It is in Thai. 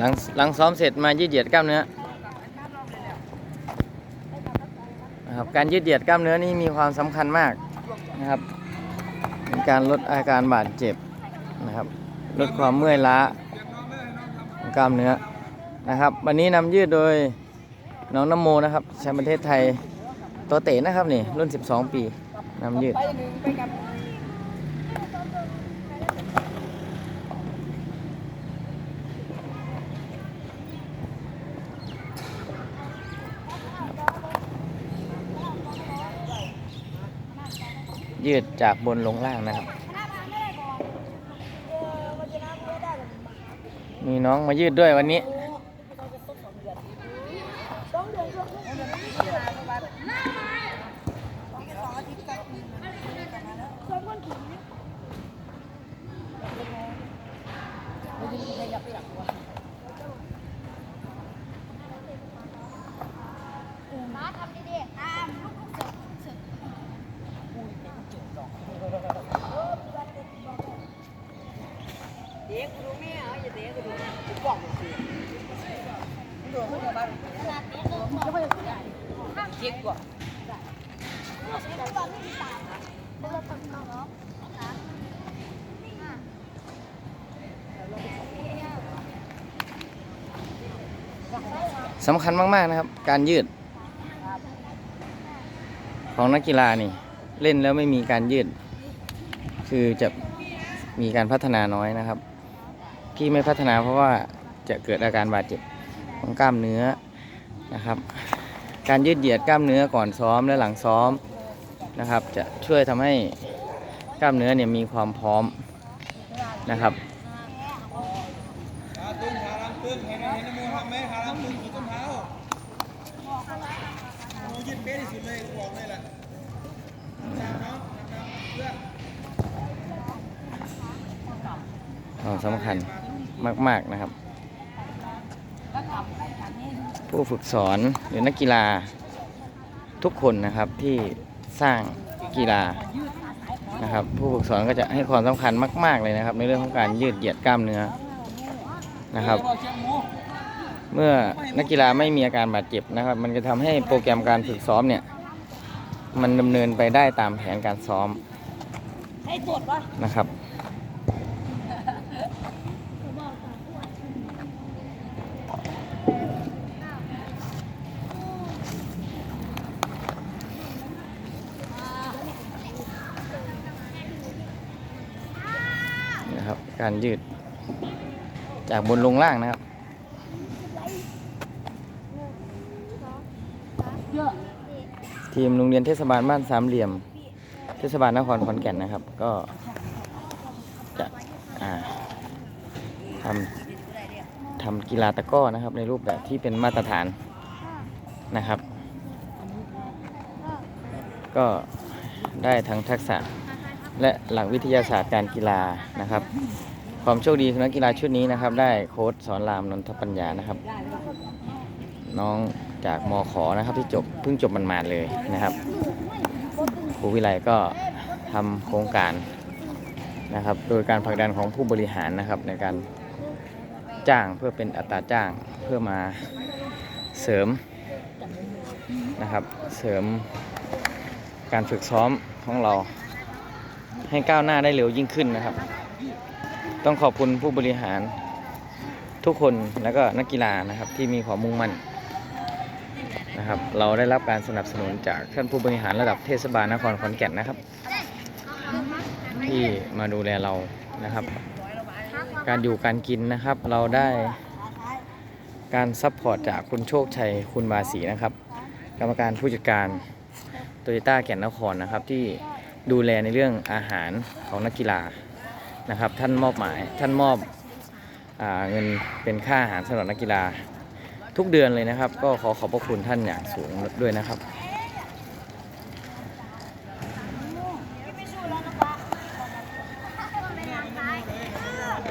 หลังหลังซ้อมเสร็จมายืดเหยียดกล้ามเนื้อนะครับการยืดเหยียดกล้ามเนื้อนี่มีความสำคัญมากนะครับในการลดอาการบาดเจ็บนะครับลดความเมื่อยล้าของกล้ามเนื้อนะครับ วันนี้นำยืดโดยน้องน้ำโมนะครับแชมป์ประเทศไทยตัวเตะนะครับนี่รุ่น 12 ปีนำยืด ยืดจากบนลงล่างนะครับ มีน้องมายืดด้วยวันนี้ มาทำดีๆตามลูกๆเสิร์ฟเสิร์ฟ เด็กกูดูแม่เหรอย่าเด็กกูดูกูบอกมึงสิมึงดูเขาจะบ้านขนาดนี้ก็ไม่ค่อยได้เด็กกว่าตอนที่สามเดินตรงๆเนาะสำคัญมาก ๆ นะครับ การยืด ของนักกีฬานี่ เล่นแล้วไม่มีการยืด คือจะมีการพัฒนาน้อยนะครับ ที่ไม่พัฒนาเพราะว่าจะเกิดอาการบาดเจ็บของกล้ามเนื้อนะครับ การยืดเหยียดกล้ามเนื้อก่อนซ้อมและหลังซ้อมนะครับ จะช่วยทำให้กล้ามเนื้อเนี่ยมีความพร้อมนะครับขาตึงขาลำตึงเห็นไหมเห็นน้ำมูทำไหมขาลำตึงขีดเท้ายืดเป๊ะที่สุดเลยบอกเลยแหละองนะครับเพื่อสำคัญ มาก ๆนะครับ ผู้ฝึกสอนหรือนักกีฬาทุกคนนะครับที่สร้างกีฬานะครับ ผู้ฝึกสอนก็จะให้ความสำคัญมาก ๆเลยนะครับ ในเรื่องของการยืดเหยียดกล้ามเนื้อนะครับ เมื่อนักกีฬาไม่มีอาการบาดเจ็บนะครับ มันจะทำให้โปรแกรมการฝึกซ้อมเนี่ย มันดำเนินไปได้ตามแผนการซ้อมนะครับ นะครับ การยืด จากบนลงล่างนะครับทีมโรงเรียนเทศบาลบ้านสามเหลี่ยม เทศบาลนครขอนแก่นนะครับ ก็จะทำทำกีฬาตะก้อนะครับ ในรูปแบบที่เป็นมาตรฐานนะครับ ก็ได้ทั้งทักษะ และหลักวิทยาศาสตร์การกีฬานะครับ ความโชคดีของนักกีฬาชุดนี้นะครับ ได้โค้ชสอนรามนนทปัญญานะครับ น้องจากมขนะครับที่จบเพิ่งจบมันมาเลยนะครับครูวิไลก็ทำโครงการนะครับ โดยการผลักดันของผู้บริหารนะครับในการจ้างเพื่อเป็นอัตราจ้างเพื่อมาเสริมนะครับ เสริมการฝึกซ้อมของเรา ให้ก้าวหน้าได้เร็วยิ่งขึ้นนะครับ ต้องขอบคุณผู้บริหารทุกคนแล้วก็นักกีฬานะครับที่มีความมุ่งมั่นนะครับ เราได้รับการสนับสนุนจากท่านผู้บริหารระดับเทศบาลนครขอนแก่นนะครับ ที่มาดูแลเรานะครับ การอยู่การกินนะครับ เราได้การซัพพอร์ตจากคุณโชคชัยคุณบาสีนะครับ กรรมการผู้จัดการโตโยต้าแก่นนครนะครับที่ ดูแลในเรื่องอาหารของนักกีฬานะครับ ท่านมอบหมายท่านมอบอเงินเป็นค่าอาหารสำหรับนักกีฬาทุกเดือนเลยนะครับ ก็ขอขอบพระคุณท่านอย่างสูงด้วยนะครับ